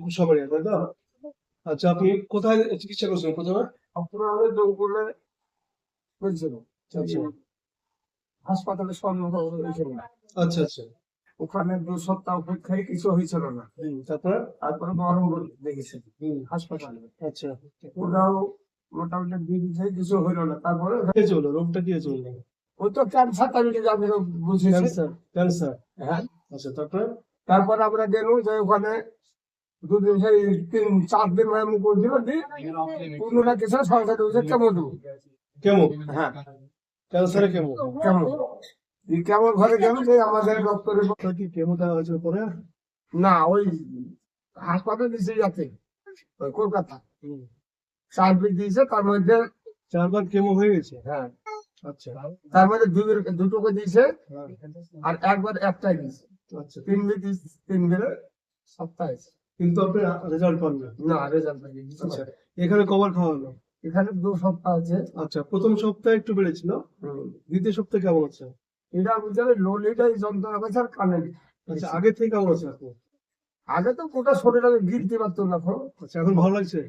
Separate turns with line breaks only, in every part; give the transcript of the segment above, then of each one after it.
কুসাবাড়িয়া তাই তো? আচ্ছা আপনি কোথায় চিকিৎসা করছেন প্রথমে?
আপনারা জঙ্গলে হয়েছিল।
আচ্ছা
হাসপাতালে হয়েছিল।
আচ্ছা আচ্ছা।
ওখানে দু সপ্তাহ পরীক্ষায় কিছু হয়েছিল না।
তারপরে?
তারপরে বহরমপুর দেখেছে। হাসপাতালে।
আচ্ছা।
ওরাও মোটামুটি বিদিছে কিছু হইল না। তারপরে
চলল রোগটা কি চলল
ওই তো ক্যান্সার তারিখে যাবে বুঝেছি।
ক্যান্সার ক্যান্সার
হ্যাঁ।
আচ্ছা তারপরে?
তারপরে আমরা গেলাম যে ওখানে দুদিন সেই তিন চার দিন ম্যাম করছিল দি পুনরা কিছু সংসার হয়েছে কেমন
কেমন?
হ্যাঁ।
ক্যান্সারে কেমন?
কেমন? এই কেমন ঘরে গেল যে আমাদের ডক্টরের
কি কেমো দেওয়া হয়েছিল পরে?
না ওই হাসপাতাল দিয়েছে যাতে। কলকাতা। চার পিস দিয়েছে তার মধ্যে
চারবার কেমো হয়ে গেছে?
হ্যাঁ।
আচ্ছা।
তার মধ্যে দুই দুটো করে দিয়েছে
হ্যাঁ,
আর একবার একটাই দিয়েছে।
আচ্ছা।
তিন বিল দিয়েছে তিন বিলে সপ্তাহে
কিন্তু আপনি রেজাল্ট পান না।
না রেজাল্ট
আচ্ছা এখানে কবার খাওয়া হলো
এখানে দু সপ্তাহ আছে।
আচ্ছা প্রথম সপ্তাহে একটু বেড়েছিল। দ্বিতীয় সপ্তাহে কেমন আছে?
এটা হবে লোলিটাই যন্ত্রণা করছে আর কানে
আচ্ছা আগে থেকে কেমন আছে আপনি
আগে তো গোটা শরীর গিলতে পারতো না এখন
আচ্ছা এখন ভালো লাগছে?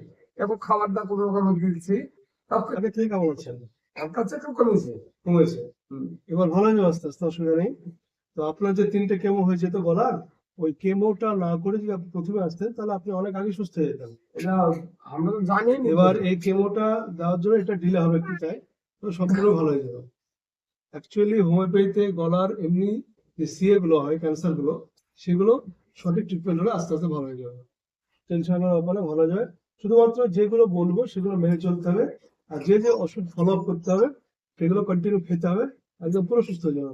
এখন খাবার দাবার কোনো রকম গিলছি তারপরে
আগে থেকে কেমন আছেন
একটা থেকে কমেছে।
কমেছে এবার ভালো হয়ে আস্তে আস্তে অসুবিধা নেই। তো আপনার যে তিনটে কেমো হয়েছে তো গলার ওই কেমোটা না করে যদি আপনি প্রথমে আসতেন তাহলে আপনি অনেক আগে সুস্থ হয়ে যেতেন।
এটা আমরা তো জানি
এবার এই কেমোটা দেওয়ার জন্য এটা ঢিলে হবে একটু চাই তো সম্পূর্ণ ভালো হয়ে যাবে। অ্যাকচুয়ালি হোমিওপ্যাথিতে গলার এমনি যে সিএ গুলো হয় ক্যান্সারগুলো সেগুলো সঠিক ট্রিটমেন্ট হলে আস্তে আস্তে ভালো হয়ে যাবে। টেনশন ভালো হয়ে যাবে। শুধুমাত্র যেগুলো বলব সেগুলো মেনে চলতে হবে। আর যে যে ওষুধ ফলো আপ করতে হবে সেগুলো কন্টিনিউ খেতে হবে একদম পুরো সুস্থ হয়ে যাবে।